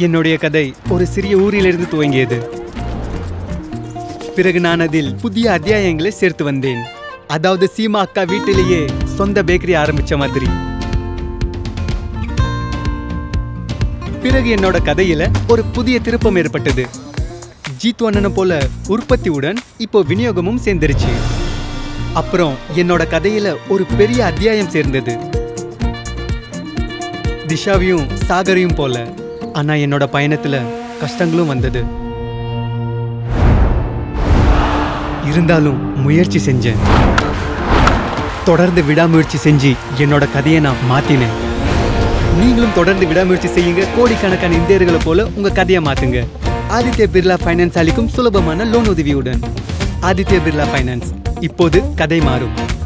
என்னுடைய கதை ஒரு சிறிய ஊரிலிருந்து துவங்கியது. பிறகு நான் அதில் புதிய அத்தியாயங்களை சேர்த்து வந்தேன். அதாவது சீமா அக்கா வீட்டிலேயே சொந்த பேக்கரி ஆரம்பிச்ச மாதிரி. பிறகு என்னோட கதையில ஒரு புதிய திருப்பம் ஏற்பட்டது. ஜீத்து அண்ணனை போல உற்பத்தியுடன் இப்போ விநியோகமும் சேர்ந்துருச்சு. அப்புறம் என்னோட கதையில ஒரு பெரிய அத்தியாயம் சேர்ந்தது. திஷாவையும் சாகரையும் போல. ஆனால் என்னோட பயணத்தில் கஷ்டங்களும் வந்தது. இருந்தாலும் முயற்சி செஞ்சேன். தொடர்ந்து விடாமுயற்சி செஞ்சு என்னோட கதையை நான் மாத்தினேன். நீங்களும் தொடர்ந்து விடாமுயற்சி செய்யுங்க. கோடிக்கணக்கான இந்தியர்களை போல உங்க கதையை மாத்துங்க. ஆதித்ய பிர்லா ஃபைனான்ஸ் அளிக்கும் சுலபமான லோன் உதவியுடன். ஆதித்ய பிர்லா ஃபைனான்ஸ் இப்போது கதை மாறும்.